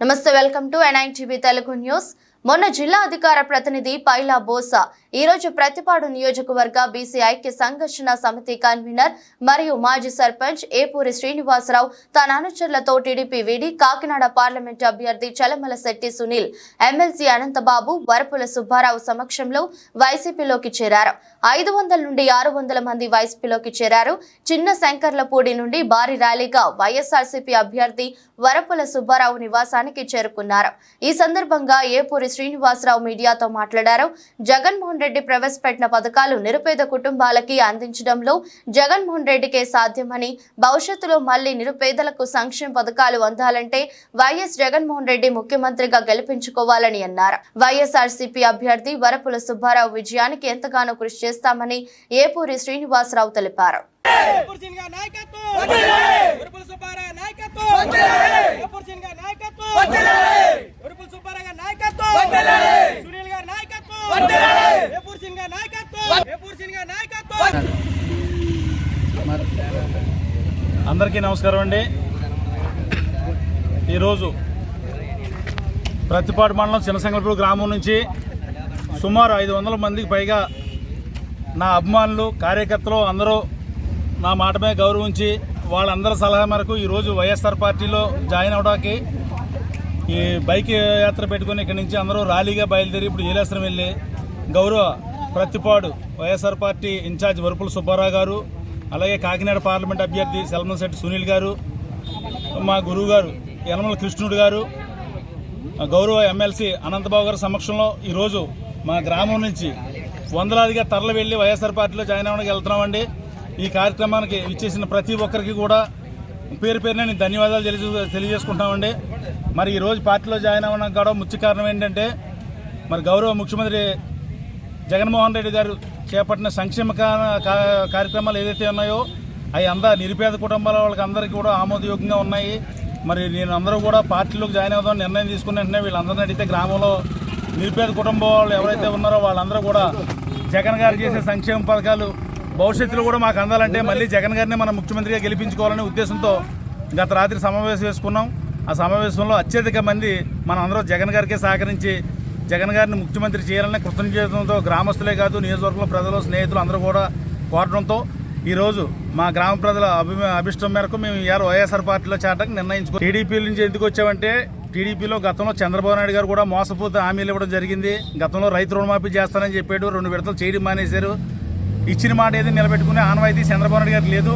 నమస్తే welcome to NITV Telugu news. మొన్న జిల్లా అధికార ప్రతినిధి పైలా బోసా. ఈ రోజు ప్రతిపాడు నియోజకవర్గ బీసీ ఐక్య సంఘర్షణ సమితి కన్వీనర్ మరియు మాజీ సర్పంచ్ ఏపూరి శ్రీనివాసరావు తన అనుచరులతో టీడీపీ వీడి కాకినాడ పార్లమెంట్ అభ్యర్థి చలమల శెట్టి సునీల్ ఎమ్మెల్సీ అనంతబాబు వరపుల సుబ్బారావు సమక్షంలో వైసీపీలోకి చేరారు. ఐదు వందల నుండి ఆరు వందల మంది వైసీపీలోకి చేరారు. చిన్న శంకర్లపూడి నుండి భారీ ర్యాలీగా వైఎస్ఆర్సీపీ అభ్యర్థి వరపుల సుబ్బారావు నివాసానికి చేరుకున్నారు. ఈ సందర్భంగా ఏపూరి శ్రీనివాసరావు మీడియాతో మాట్లాడారు. జగన్మోహన్ రెడ్డి ప్రవేశపెట్టిన పథకాలు నిరుపేద కుటుంబాలకి అందించడంలో జగన్మోహన్ రెడ్డికే సాధ్యమని భవిష్యత్తులో మళ్ళీ నిరుపేదలకు సంక్షేమ పథకాలు అందాలంటే వైఎస్ జగన్మోహన్ రెడ్డి ముఖ్యమంత్రిగా గెలిపించుకోవాలని అన్నారు. వైఎస్ఆర్సీపీ అభ్యర్థి వరపుల సుబ్బారావు విజయానికి ఎంతగానో కృషి చేస్తామని ఏపూరి శ్రీనివాసరావు తెలిపారు సింగ్ గారి నాయకత్వం ఉరుపుల సుబ్బారావు గారి నాయకత్వం కపూర్ సింగ్ గారి నాయకత్వం ఉరుపుల సుబ్బారావు గారి నాయకత్వం సునీల్ గారి నాయకత్వం కపూర్ సింగ్ గారి నాయకత్వం కపూర్ సింగ్ గారి నాయకత్వం అందరికీ నమస్కారం అండి. ఈరోజు ప్రతిపాడు మండలం చిన్నసంగలపూర్ గ్రామం నుంచి సుమారు ఐదు వందల మందికి పైగా నా అభిమానులు కార్యకర్తలు అందరూ నా మాట మీద గౌరవించి వాళ్ళందరి సలహా మేరకు ఈరోజు వైఎస్ఆర్ పార్టీలో జాయిన్ అవడానికి ఈ బైక్ యాత్ర పెట్టుకుని ఇక్కడి నుంచి అందరూ ర్యాలీగా బయలుదేరి ఇప్పుడు ఏలేశ్వరం వెళ్ళి గౌరవ Prathipadu YSR party in-charge Varupula Subbarao garu అలాగే కాకినాడ పార్లమెంట్ అభ్యర్థి సెల్మంశెట్టి సునీల్ గారు మా గురువు గారు యనమల కృష్ణుడు గారు గౌరవ ఎమ్మెల్సీ అనంతబాబు గారి సమక్షంలో ఈరోజు మా గ్రామం నుంచి వందలాదిగా తరలి వెళ్ళి వైఎస్ఆర్ పార్టీలో జాయిన్ అవ్వడానికి వెళ్తున్నామండి. ఈ కార్యక్రమానికి ఇచ్చేసిన ప్రతి ఒక్కరికి కూడా పేరు పేరున నేను ధన్యవాదాలు తెలియ తెలియజేసుకుంటామండి మరి ఈరోజు పార్టీలో జాయిన్ అవ్వడానికి కూడా ముఖ్య కారణం ఏంటంటే మరి గౌరవ ముఖ్యమంత్రి జగన్మోహన్ రెడ్డి గారు చేపట్టిన సంక్షేమ కార్యక్రమాలు ఏదైతే ఉన్నాయో అవి అందా నిరుపేద కుటుంబాల వాళ్ళకి అందరికీ కూడా ఆమోదయోగ్యంగా ఉన్నాయి. మరి నేను అందరూ కూడా పార్టీలోకి జాయిన్ అవుదాం నిర్ణయం తీసుకున్న వెంటనే వీళ్ళందరినీ అడిగితే గ్రామంలో నిరుపేద కుటుంబం వాళ్ళు ఎవరైతే ఉన్నారో వాళ్ళందరూ కూడా జగన్ గారు చేసే సంక్షేమ పథకాలు భవిష్యత్తులో కూడా మాకు అందాలంటే మళ్ళీ జగన్ గారిని మనం ముఖ్యమంత్రిగా గెలిపించుకోవాలనే ఉద్దేశంతో గత రాత్రి సమావేశం వేసుకున్నాం. ఆ సమావేశంలో అత్యధిక మంది మన అందరూ జగన్ గారికే సహకరించి జగన్ గారిని ముఖ్యమంత్రి చేయాలనే కృతజ్ఞతతో గ్రామస్తులే కాదు నియోజకవర్గంలో ప్రజలు స్నేహితులు అందరూ కూడా కోరడంతో ఈరోజు మా గ్రామ ప్రజల అభి అభిష్టం మేరకు మేము ఇవాళ వైఎస్ఆర్ పార్టీలో చేరడానికి నిర్ణయించుకో టీడీపీ నుంచి ఎందుకు వచ్చామంటే టీడీపీలో గతంలో చంద్రబాబు నాయుడు గారు కూడా మోసపోతే హామీలు ఇవ్వడం జరిగింది. గతంలో రైతు రుణమాఫీ చేస్తానని చెప్పాడు రెండు విడతలు చేయడం మానేశారు. ఇచ్చిన మాట ఏది నిలబెట్టుకునే ఆనవాయితీ చంద్రబాబు నాయుడు గారు లేదు.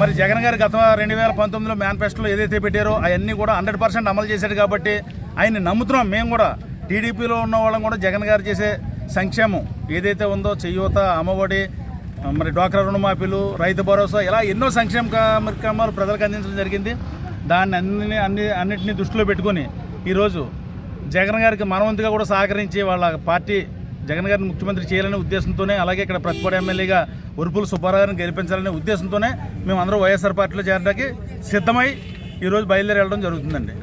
మరి జగన్ గారు గత రెండు వేల పంతొమ్మిదిలో మేనిఫెస్టోలో ఏదైతే పెట్టారో అవన్నీ కూడా హండ్రెడ్ పర్సెంట్ అమలు చేశాడు కాబట్టి ఆయన్ని నమ్ముతున్నాం. మేము కూడా టీడీపీలో ఉన్న వాళ్ళం కూడా జగన్ గారు చేసే సంక్షేమం ఏదైతే ఉందో చెయ్యూత అమ్మఒడి మరి డ్వాక్రా రుణమాఫీలు రైతు భరోసా ఇలా ఎన్నో సంక్షేమ కార్యక్రమాలు ప్రజలకు అందించడం జరిగింది. దాన్ని అన్ని అన్ని అన్నింటినీ దృష్టిలో పెట్టుకొని ఈరోజు జగన్ గారికి మనవంతుగా కూడా సహకరించి వాళ్ళ పార్టీ జగన్ గారిని ముఖ్యమంత్రి చేయాలనే ఉద్దేశంతోనే అలాగే ఇక్కడ ప్రతిపాడు ఎమ్మెల్యేగా ఉరుపుల సుబ్బారావు గారిని గెలిపించాలనే ఉద్దేశంతోనే మేము అందరూ వైఎస్ఆర్ పార్టీలో చేరడానికి సిద్ధమై ఈరోజు బయలుదేరి వెళ్ళడం జరుగుతుందండి.